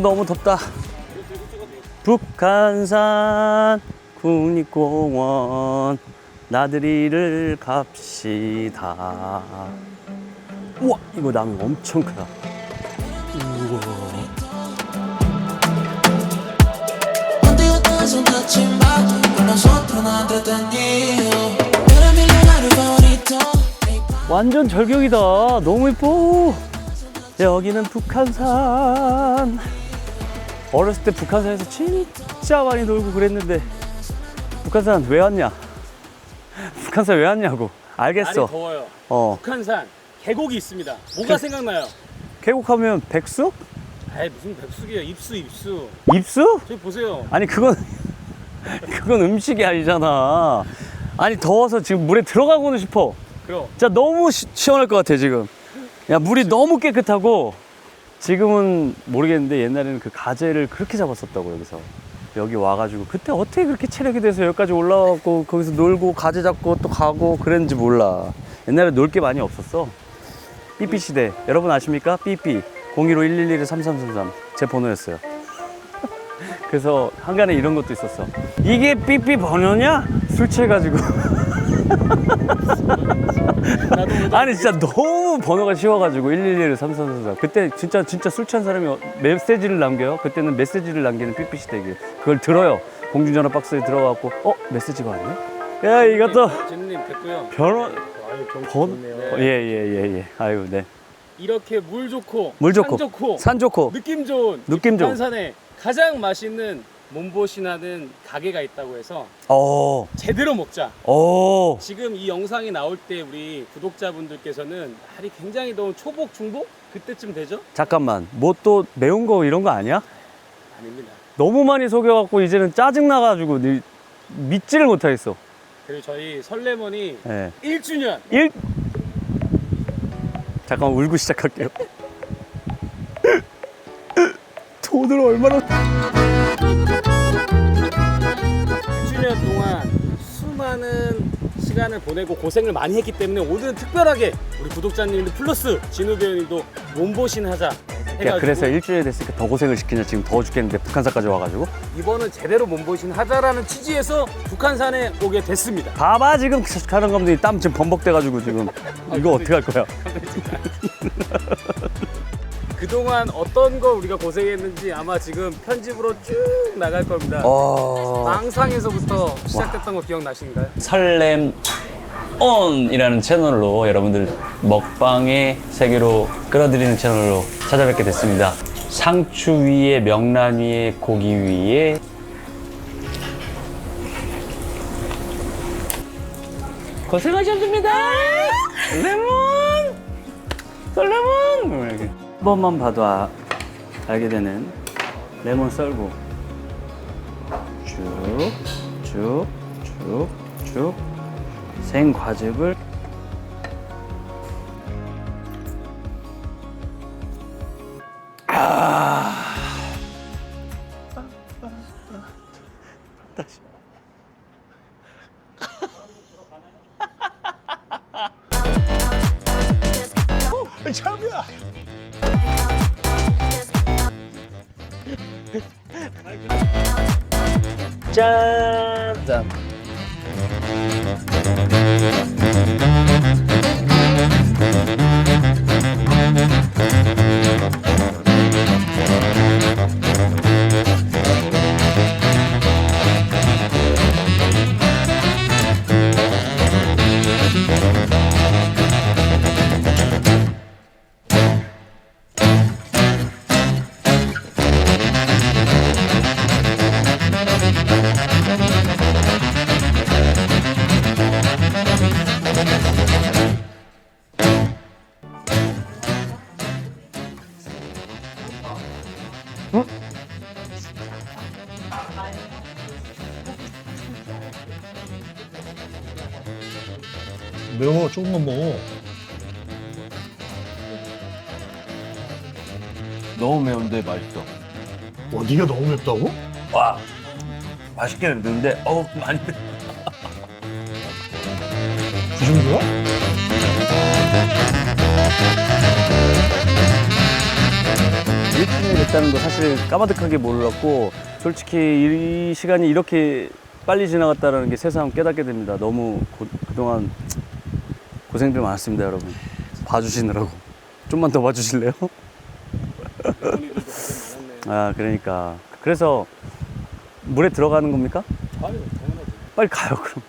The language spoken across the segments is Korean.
오늘도 너무 덥다. 북한산 국립공원 나들이를 갑시다. 우와, 이거 나무 엄청 크다. 우와. 완전 절경이다. 너무 예뻐. 여기는 북한산. 어렸을 때 북한산에서 진짜 많이 놀고 그랬는데 북한산 왜 왔냐? 북한산 왜 왔냐고. 날이 알겠어. 더워요. 어. 북한산 계곡이 있습니다. 뭐가 그- 생각나요? 계곡하면 백숙? 에이 무슨 백숙이에요? 입수 입수. 입수? 저기 보세요. 아니 그건 그건 음식이 아니잖아. 아니 더워서 지금 물에 들어가고는 싶어. 그럼 진짜 너무 시, 시원할 것 같아 지금. 야 물이 너무 깨끗하고 지금은 모르겠는데 옛날에는 그 가재를 그렇게 잡았었다고 여기서 여기 와가지고 그때 어떻게 그렇게 체력이 돼서 여기까지 올라왔고 거기서 놀고 가재 잡고 또 가고 그랬는지 몰라. 옛날에 놀 게 많이 없었어. 삐삐 시대 여러분 아십니까? 삐삐 015 111 3333제 번호였어요. 그래서 한간에 이런 것도 있었어. 이게 삐삐 번호냐? 술 취해가지고. 나도 아니 진짜 너무 번호가 쉬워가지고 111 3333 그때 진짜 진짜 술 취한 사람이 메시지를 남겨요? 그때는 메시지를 남기는 삐삐 시대기 그걸 들어요. 공중전화 박스에 들어가고 어? 메시지가 왔네? 야 이것도 진님 됐고요. 변호 아유 경치 번. 예예 예 예. 아유 네. 이렇게 물 좋고 물 좋고, 산 좋고 산 좋고. 느낌 좋은 느낌 좋은. 북한산에 가장 맛있는 몸보신하는 가게가 있다고 해서 어, 제대로 먹자. 어, 지금 이 영상이 나올 때 우리 구독자분들께서는 날이 굉장히 더운 초복 중복 그때쯤 되죠? 잠깐만 뭐 또 매운 거 이런 거 아니야? 아닙니다. 너무 많이 속여갖고 이제는 짜증 나가지고 니- 믿지를 못하겠어 그리고 저희 설레몬이 예. 1주년 일 잠깐 울고 시작할게요. 돈을 얼마나 1주년 동안 수많은 시간을 보내고 고생을 많이 했기 때문에 오늘은 특별하게 우리 구독자님들 플러스 진우 배우님도 몸보신 하자 야 해가지고 그래서 일주일 됐으니까 더 고생을 시키냐 지금 더워 죽겠는데 북한산까지 와가지고 이번은 제대로 몸보신 하자라는 취지에서 북한산에 오게 됐습니다. 봐봐 지금 촬영 감독이 땀 지금 범벅돼가지고 지금 이거 어떻게 할 거야? 그동안 어떤 거 우리가 고생했는지 아마 지금 편집으로 쭉 나갈 겁니다. 어... 망상에서부터 시작됐던 거 기억나신가요? 설렘 온이라는 채널로 여러분들 먹방의 세계로 끌어들이는 채널로 찾아뵙게 됐습니다. 상추 위에 명란 위에 고기 위에 고생하셨습니다. 레몬, 설레몬. 이렇게. 한 번만 봐도 아- 알게 되는 레몬 썰고. 쭉, 쭉, 쭉, 쭉. 생 과즙을 Jazam. Thank 맛있어. 와 네가 너무 맵다고? 와, 맛있게는 매운데, 어우, 많이 매그 정도야? 1분이 됐다는 거 사실 까마득하게 몰랐고 솔직히 이 시간이 이렇게 빨리 지나갔다는 게 새삼 깨닫게 됩니다. 너무 고- 그동안 고생들 많았습니다, 여러분. 봐주시느라고. 좀만 더 봐주실래요? 아, 그러니까. 그래서 물에 들어가는 겁니까? 아유 당연하지. 빨리 가요, 그럼.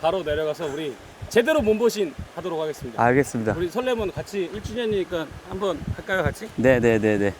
바로 내려가서 우리 제대로 몸보신 하도록 하겠습니다. 알겠습니다. 우리 설렘은 같이 1주년이니까 한번 할까요 같이? 네네네네.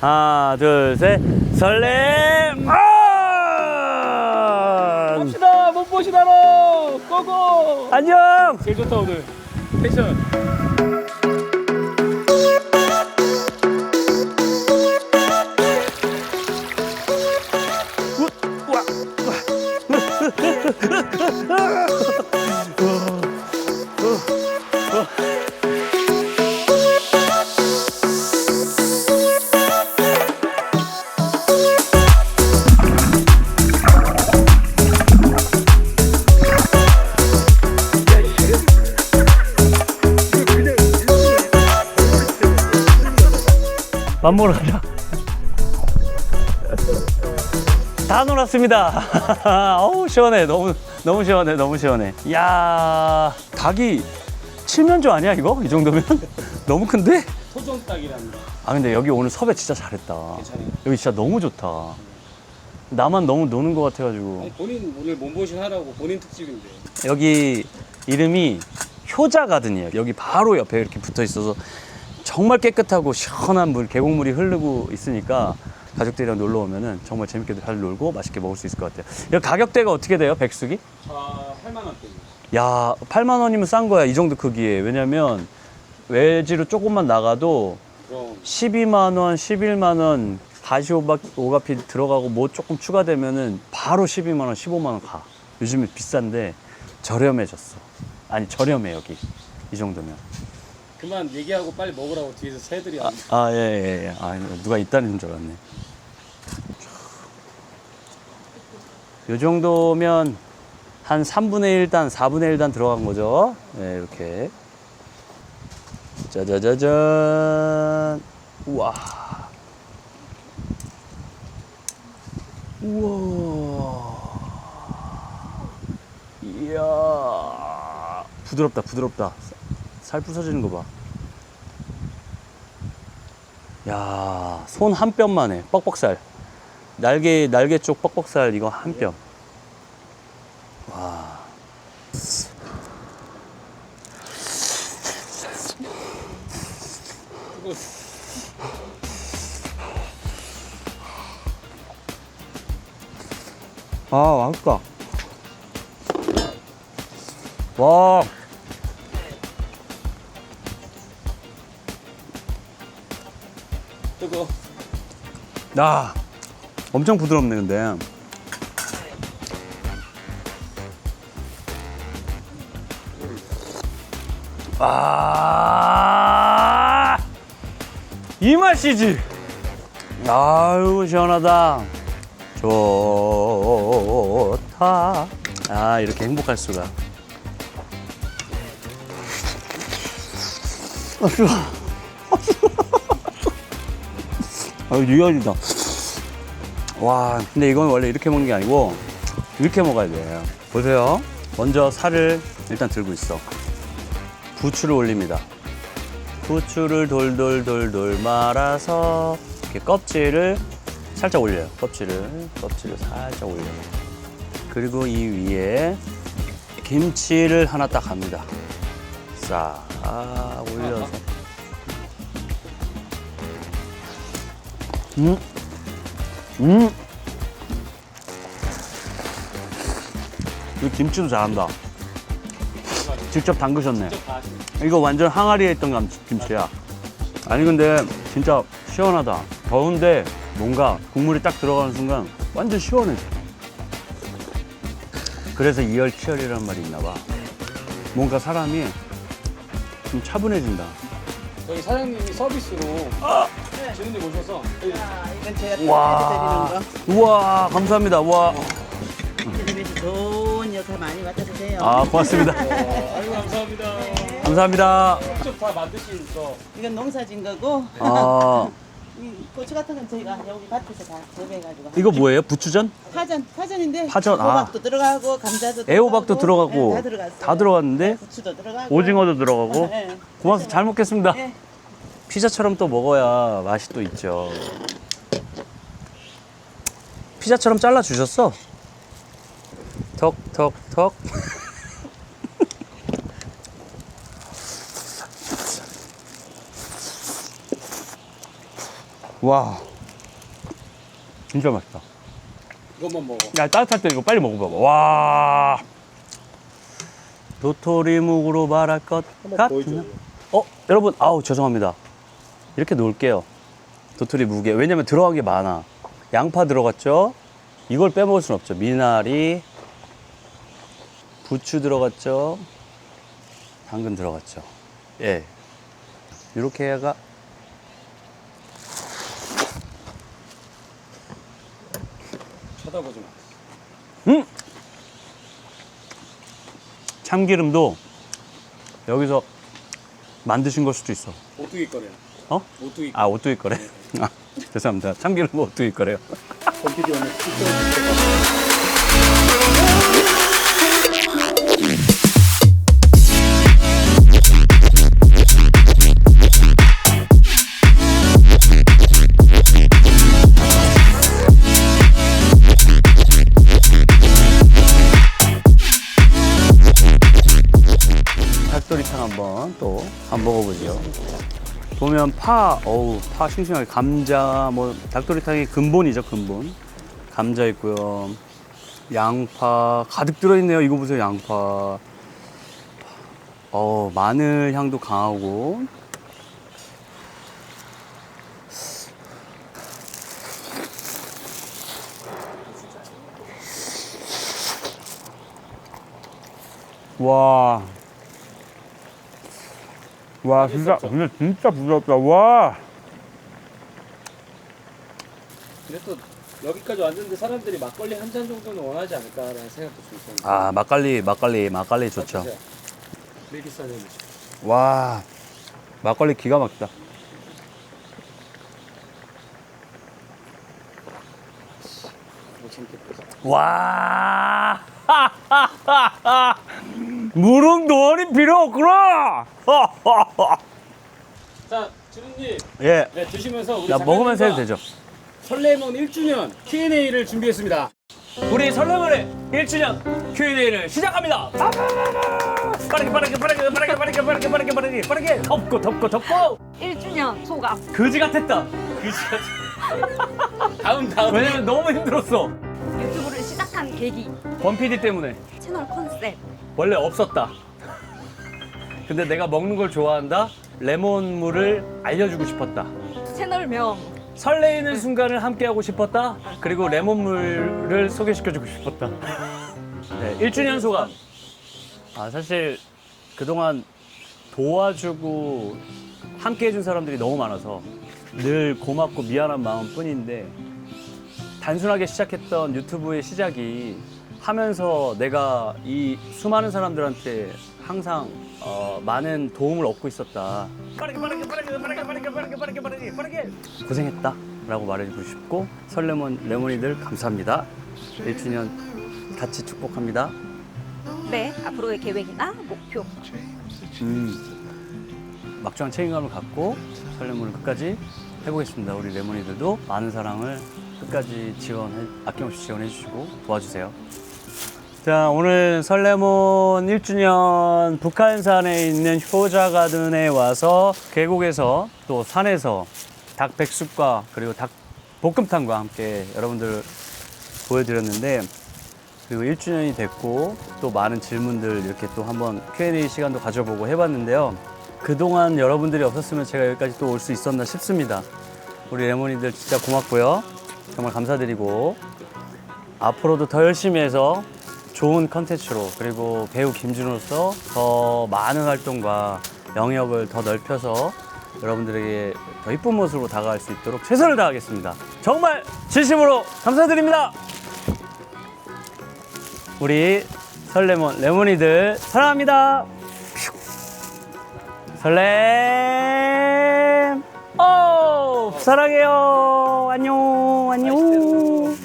하나, 둘, 셋. 설렘! 아! 갑시다 몸보신 하러 고고. 안녕! 제일 좋다 오늘 텐션. 밥 먹으러 가자. 다 놀았습니다. 어우, 시원해. 너무, 너무 시원해. 너무 시원해. 이야, 닭이 칠면조 아니야, 이거? 이 정도면? 너무 큰데? 토종 닭이랍니다. 아, 근데 여기 오늘 섭외 진짜 잘했다. 괜찮아요. 여기 진짜 너무 좋다. 나만 너무 노는 것 같아가지고. 아니, 본인 오늘 몸보신 하라고 본인 특집인데. 여기 이름이 효자 가든이에요. 여기 바로 옆에 이렇게 붙어 있어서 정말 깨끗하고 시원한 물, 계곡물이 흐르고 있으니까 가족들이랑 놀러 오면은 정말 재밌게 잘 놀고 맛있게 먹을 수 있을 것 같아요. 여기 가격대가 어떻게 돼요, 백숙이? 자 8만 원대. 야, 8만 원이면 싼 거야. 이 정도 크기에. 왜냐면 외지로 조금만 나가도 그럼 12만 원, 11만 원, 다시 오가, 오가피 들어가고 뭐 조금 추가되면은 바로 12만 원, 15만 원 가. 요즘에 비싼데 저렴해졌어. 아니 저렴해 여기 이 정도면. 그만 얘기하고 빨리 먹으라고 뒤에서 새들이 안. 아예 예 예. 아 누가 있다는 줄 알았네. 요 정도면 한 3분의 1단, 4분의 1단 들어간 거죠. 네, 이렇게. 짜자자잔. 우와. 우와. 이야. 부드럽다, 부드럽다. 살 부서지는 거 봐. 야, 손 한 뼘만 해. 뻑뻑살. 날개, 날개 쪽 뻑뻑살 이거 한 뼘. 와. 아, 맛있다. 와. 뜨거. 야, 엄청 부드럽네, 근데. 아, 이 맛이지. 아유, 시원하다. 좋다. 아, 이렇게 행복할 수가. 아, 아. 아, 리얼이다. 와, 근데 이건 원래 이렇게 먹는 게 아니고 이렇게 먹어야 돼. 보세요. 먼저 살을 일단 들고 있어. 부추를 올립니다. 부추를 돌돌돌돌 말아서 이렇게 껍질을 살짝 올려요. 껍질을 껍질을 살짝 올려요. 그리고 이 위에 김치를 하나 딱 합니다. 싹 올려서. 음. 음. 이 김치도 잘한다. 직접 담그셨네. 이거 완전 항아리에 있던 감- 김치야. 아니 근데 진짜 시원하다. 더운데 뭔가 국물이 딱 들어가는 순간 완전 시원해져. 그래서 이열치열이라는 말이 있나 봐. 뭔가 사람이 좀 차분해진다. 저희 사장님이 서비스로 진우님 오셔서 이건 제가 와. 거. 우와, 감사합니다. 와. 좋은 역할 많이 맡아주세요. 아, 고맙습니다. 아이고 감사합니다. 감사합니다. 직접 다 만드신 저 이건 농사진 거고 아, 이 고추 같은 건 저희가 여기 밭에서 다 재배해가지고. 이거 뭐예요? 부추전? 파전, 파전인데. 파전, 아. 애호박도 들어가고, 감자도 애호박도 들어가고 네, 다 들어갔어요. 다 들어갔는데 고추도 들어가고. 오징어도 들어가고 네. 고맙습니다. 잘 먹겠습니다. 네. 피자처럼 또 먹어야 맛이 또 있죠. 피자처럼 잘라 주셨어. 턱, 턱, 턱. 와, 진짜 맛있다. 이것만 먹어. 야 따뜻할 때 이거 빨리 먹어봐봐. 와, 도토리묵으로 말할 것 같은. 어, 여러분, 아우 죄송합니다. 이렇게 놓을게요. 도토리 무게. 왜냐면 들어간 게 많아. 양파 들어갔죠? 이걸 빼먹을 순 없죠. 미나리, 부추 들어갔죠? 당근 들어갔죠? 예. 이렇게 해가 쳐다보지 마. 참기름도 여기서 만드신 걸 수도 있어. 오뚜기 거래요. 어? 오뚜기. 아, 오뚜기 거래? 아, 죄송합니다. 참기름 오뚜기 거래요. 컴퓨터 오늘 닭도리탕 한번 또 한번 먹어보죠. 보면 파, 어우, 파 싱싱하게 감자, 뭐 닭도리탕이 근본이죠, 근본. 감자 있고요. 양파 가득 들어있네요. 이거 보세요, 양파. 어, 마늘 향도 강하고. 와. 와 진짜 근데 진짜 부드럽다. 와. 근데 또 여기까지 왔는데 사람들이 막걸리 한 잔 정도는 원하지 않을까라는 생각도 좀 있었는데. 아 막걸리 막걸리 막걸리 좋죠. 와 막걸리 기가 막히다. 못 참겠다. 와 물은 돈이 필요 없구나! 자, 주루님, 예. 네, 드시면서 우리 야 먹으면서 해도 되죠. 설레몬 1주년 Q&A를 준비했습니다. 우리 설레발의 1주년 Q&A를 시작합니다. 빠르게 빠르게 빠르게 빠르게 빠르게 빠르게 빠르게 빠르게 빠르게. 덮고 덮고 덮고. 1주년 소감. 그지 같았다. 그지 같았다. 다음 다음. 왜냐면 너무 힘들었어. 유튜브를 시작한 계기. 권 PD 때문에. 채널 컨셉 원래 없었다. 근데 내가 먹는 걸 좋아한다. 레몬물을 알려주고 싶었다. 채널명 설레이는 순간을 함께하고 싶었다. 그리고 레몬물을 소개시켜주고 싶었다. 네, 1주년 소감. 아, 사실 그동안 도와주고 함께 해준 사람들이 너무 많아서 늘 고맙고 미안한 마음 뿐인데 단순하게 시작했던 유튜브의 시작이 하면서 내가 이 수많은 사람들한테 항상 어, 많은 도움을 얻고 있었다. 빠르게 빠르게 빠르게 빠르게 빠르게 빠르게 빠르게 빠르게 빠르게 고생했다 라고 말해주고 싶고 설레몬 레몬이들 감사합니다. 1주년 같이 축복합니다. 네 앞으로의 계획이나 목표 음, 막중한 책임감을 갖고 설레몬을 끝까지 해보겠습니다. 우리 레몬이들도 많은 사랑을 끝까지 지원해, 아낌없이 지원해 주시고 도와주세요. 자, 오늘 설레몬 1주년 북한산에 있는 효자 가든에 와서 계곡에서 또 산에서 닭 백숙과 그리고 닭 볶음탕과 함께 여러분들 보여드렸는데 그리고 1주년이 됐고 또 많은 질문들 이렇게 또 한번 Q&A 시간도 가져보고 해봤는데요. 그동안 여러분들이 없었으면 제가 여기까지 또 올 수 있었나 싶습니다. 우리 레몬이들 진짜 고맙고요. 정말 감사드리고 앞으로도 더 열심히 해서 좋은 컨텐츠로 그리고 배우 김준호로서 더 많은 활동과 영역을 더 넓혀서 여러분들에게 더 이쁜 모습으로 다가갈 수 있도록 최선을 다하겠습니다. 정말 진심으로 감사드립니다. 우리 설레몬 레몬이들 사랑합니다. 설렘 오 사랑해요. 안녕, 안녕.